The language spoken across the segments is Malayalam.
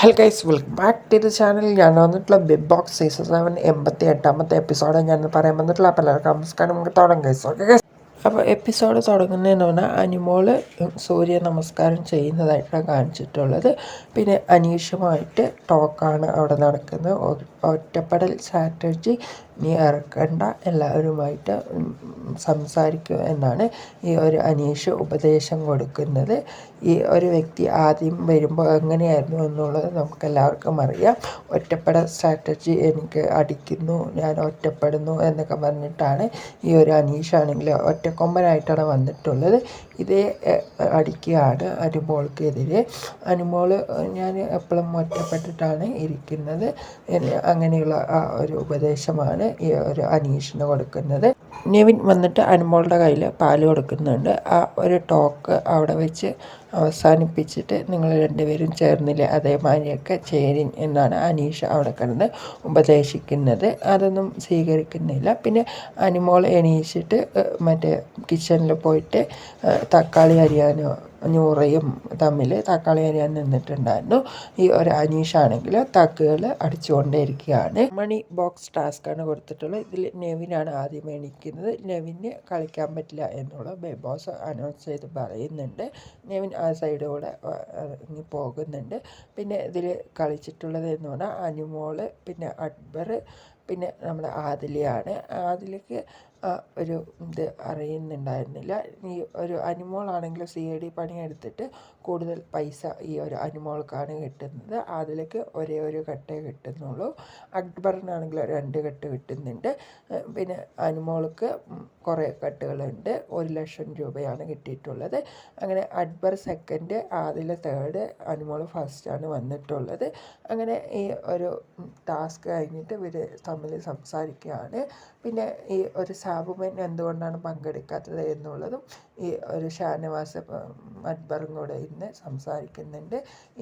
Hello guys welcome back to the channel ഞാൻ വന്നിട്ടുള്ള ബിഗ് ബോക്സ് സീസൺ സെവൻ എൺപത്തി എട്ടാമത്തെ എപ്പിസോഡ് ഞാൻ പറയാൻ വന്നിട്ടുള്ള അപ്പോൾ എല്ലാവർക്കും നമസ്കാരം. നമുക്ക് തുടങ്ങാം ഗൈസ് ഓക്കെ ഗൈസ് അപ്പോൾ എപ്പിസോഡ് തുടങ്ങുന്നതെന്ന് പറഞ്ഞാൽ അനിമോൾ സൂര്യ നമസ്കാരം ചെയ്യുന്നതായിട്ടാണ് കാണിച്ചിട്ടുള്ളത്. പിന്നെ അനീഷുമായിട്ട് ടോക്കാണ് അവിടെ നടക്കുന്നത്. ഒറ്റപ്പെടൽ സ്ട്രാറ്റജി നീ ഇറക്കണ്ട എല്ലാവരുമായിട്ട് സംസാരിക്കും എന്നാണ് ഈ ഒരു അനീഷ് ഉപദേശം കൊടുക്കുന്നത്. ഈ ഒരു വ്യക്തി ആദ്യം വരുമ്പോൾ എങ്ങനെയായിരുന്നു എന്നുള്ളത് നമുക്ക് എല്ലാവർക്കും അറിയാം. ഒറ്റപ്പെടൽ സ്ട്രാറ്റജി എനിക്ക് അടിക്കുന്നു ഞാൻ ഒറ്റപ്പെടുന്നു എന്നൊക്കെ പറഞ്ഞിട്ടാണ് ഈ ഒരു അനീഷ് ആണെങ്കിൽ ഒറ്റക്കൊമ്പനായിട്ടാണ് വന്നിട്ടുള്ളത്. ഇതേ അടിക്കുകയാണ് അനുമോൾക്കെതിരെ. അനുമോൾ ഞാൻ എപ്പോഴും ഒറ്റപ്പെട്ടിട്ടാണ് ഇരിക്കുന്നത്. അങ്ങനെയുള്ള ആ ഒരു ഉപദേശമാണ് ഈ ഒരു അനീഷിന് കൊടുക്കുന്നത്. നെവിൻ വന്നിട്ട് അനുമോളുടെ കയ്യിൽ പാൽ കൊടുക്കുന്നുണ്ട്. ആ ഒരു ടോക്ക് അവിടെ വെച്ച് അവസാനിപ്പിച്ചിട്ട് നിങ്ങൾ രണ്ടുപേരും ചേർന്നില്ലേ? അതേമാതിരിയൊക്കെ ചേരിൻ എന്നാണ് അനീഷ അവിടെ കിടന്ന് ഉപദേശിക്കുന്നത്. അതൊന്നും സ്വീകരിക്കുന്നില്ല. പിന്നെ അനുമോൾ എണീച്ചിട്ട് മറ്റേ കിച്ചണിൽ പോയിട്ട് തക്കാളി അരിയാനോ നൂറയും തമ്മിൽ തക്കാളി അരിയാൻ നിന്നിട്ടുണ്ടായിരുന്നു. ഈ ഒരു അനീഷാണെങ്കിൽ തക്കുകൾ അടിച്ചുകൊണ്ടേയിരിക്കുകയാണ്. മണി ബോക്സ് ടാസ്ക്കാണ് കൊടുത്തിട്ടുള്ളത്. ഇതിൽ നെവിനാണ് ആദ്യം എണീക്കുന്നത്. നെവിന് കളിക്കാൻ പറ്റില്ല എന്നുള്ള ബോസ് അനൗൺസ് ചെയ്ത് പറയുന്നുണ്ട്. നെവിൻ ആ സൈഡിലൂടെ ഇറങ്ങി പോകുന്നുണ്ട്. പിന്നെ ഇതിൽ കളിച്ചിട്ടുള്ളത് എന്ന് പറഞ്ഞാൽ അനുമോൾ പിന്നെ അക്ബർ പിന്നെ നമ്മുടെ ആദിലയാണ്. ആതിലയ്ക്ക് ഒരു ഇത് അറിയുന്നുണ്ടായിരുന്നില്ല. ഈ ഒരു അനിമോളാണെങ്കിൽ സി ഐ ഡി പണിയെടുത്തിട്ട് കൂടുതൽ പൈസ ഈ ഒരു അനിമോൾക്കാണ് കിട്ടുന്നത്. അതിലേക്ക് ഒരേ ഒരു കെട്ടേ കിട്ടുന്നുള്ളൂ. അക്ബറിനാണെങ്കിൽ രണ്ട് കെട്ട് കിട്ടുന്നുണ്ട്. പിന്നെ അനിമോൾക്ക് കുറേ കെട്ടുകളുണ്ട്. ഒരു ലക്ഷം രൂപയാണ് കിട്ടിയിട്ടുള്ളത്. അങ്ങനെ അക്ബർ സെക്കൻഡ് ആദില തേർഡ് അനിമോൾ ഫസ്റ്റാണ് വന്നിട്ടുള്ളത്. അങ്ങനെ ഈ ഒരു ടാസ്ക് കഴിഞ്ഞിട്ട് ഇവർ തമ്മിൽ സംസാരിക്കുകയാണ്. പിന്നെ ഈ ഒരു സാബുമൻ എന്തുകൊണ്ടാണ് പങ്കെടുക്കാത്തത് എന്നുള്ളതും ഈ ഒരു ഷാനവാസ് അക്ബറും കൂടെ ഇന്ന് സംസാരിക്കുന്നുണ്ട്.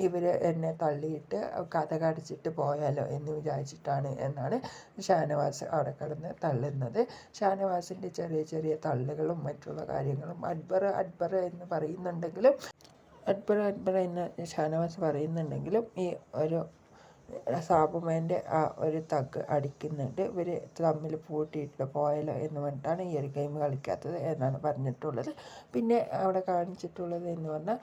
ഇവർ എന്നെ തള്ളിയിട്ട് കഥ കടിച്ചിട്ട് പോയാലോ എന്ന് വിചാരിച്ചിട്ടാണ് എന്നാണ് ഷാനവാസ് അവിടെ കിടന്ന് തള്ളുന്നത്. ഷാനവാസിന്റെ ചെറിയ ചെറിയ തള്ളുകളും മറ്റുള്ള കാര്യങ്ങളും അക്ബർ അക്ബർ എന്ന് പറയുന്നുണ്ടെങ്കിലും അക്ബർ അക്ബർ എന്ന് ഷാനവാസ് പറയുന്നുണ്ടെങ്കിലും ഈ ഒരു സാബുമേന്റെ ആ ഒരു തഗ് അടിക്കുന്നുണ്ട്. ഇവർ തമ്മിൽ പൂട്ടിയിട്ട് പോയാലോ എന്ന് പറഞ്ഞിട്ടാണ് ഈ ഒരു ഗെയിം കളിക്കാത്തത് എന്നാണ് പറഞ്ഞിട്ടുള്ളത്. പിന്നെ അവിടെ കാണിച്ചിട്ടുള്ളത് എന്ന് പറഞ്ഞാൽ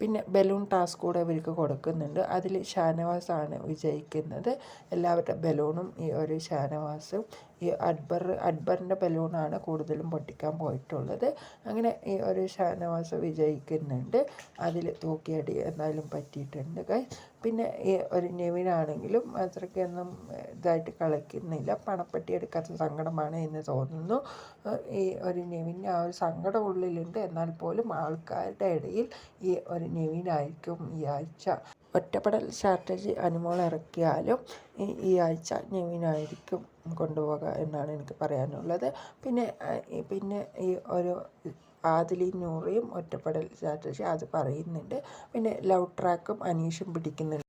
പിന്നെ ബലൂൺ ടാസ്ക് കൂടെ ഇവർക്ക് കൊടുക്കുന്നുണ്ട്. അതിൽ ഷാനവാസാണ് വിജയിക്കുന്നത്. എല്ലാവരുടെ ബലൂണും ഈ ഒരു ഷാനവാസും ഈ അക്ബർ അക്ബറിന്റെ ബലൂണാണ് കൂടുതലും പൊട്ടിക്കാൻ പോയിട്ടുള്ളത്. അങ്ങനെ ഈ ഒരു ഷാനവാസ് വിജയിക്കുന്നുണ്ട്. അതിൽ തൂക്കിയടി എന്തായാലും പറ്റിയിട്ടുണ്ട്. പിന്നെ ഈ ഒരു നെവിനാണെങ്കിലും അത്രയ്ക്കൊന്നും ഇതായിട്ട് കളിക്കുന്നില്ല. പണപ്പെട്ടി എടുക്കാത്ത സങ്കടമാണ് എന്ന് തോന്നുന്നു. ഈ ഒരു നെവിന് ആ ഒരു സങ്കടം ഉള്ളിലുണ്ട്. എന്നാൽ പോലും ആൾക്കാരുടെ ഇടയിൽ ഈ ഒരു നെവിനായിരിക്കും ഈ ആഴ്ച. ഒറ്റപ്പെടൽ സ്ട്രാറ്റജി അനുമോൾ ഇറക്കിയാലും ഈ ആഴ്ച നെവിനായിരിക്കും കൊണ്ടുപോകുക എന്നാണ് എനിക്ക് പറയാനുള്ളത്. പിന്നെ പിന്നെ ഈ ഒരു ആദിലി നൂറിയും ഒറ്റപ്പെടൽ സ്ട്രാറ്റജി അത് പറയുന്നുണ്ട്. പിന്നെ ലവ് ട്രാക്കും അനീഷും പിടിക്കുന്നുണ്ട്.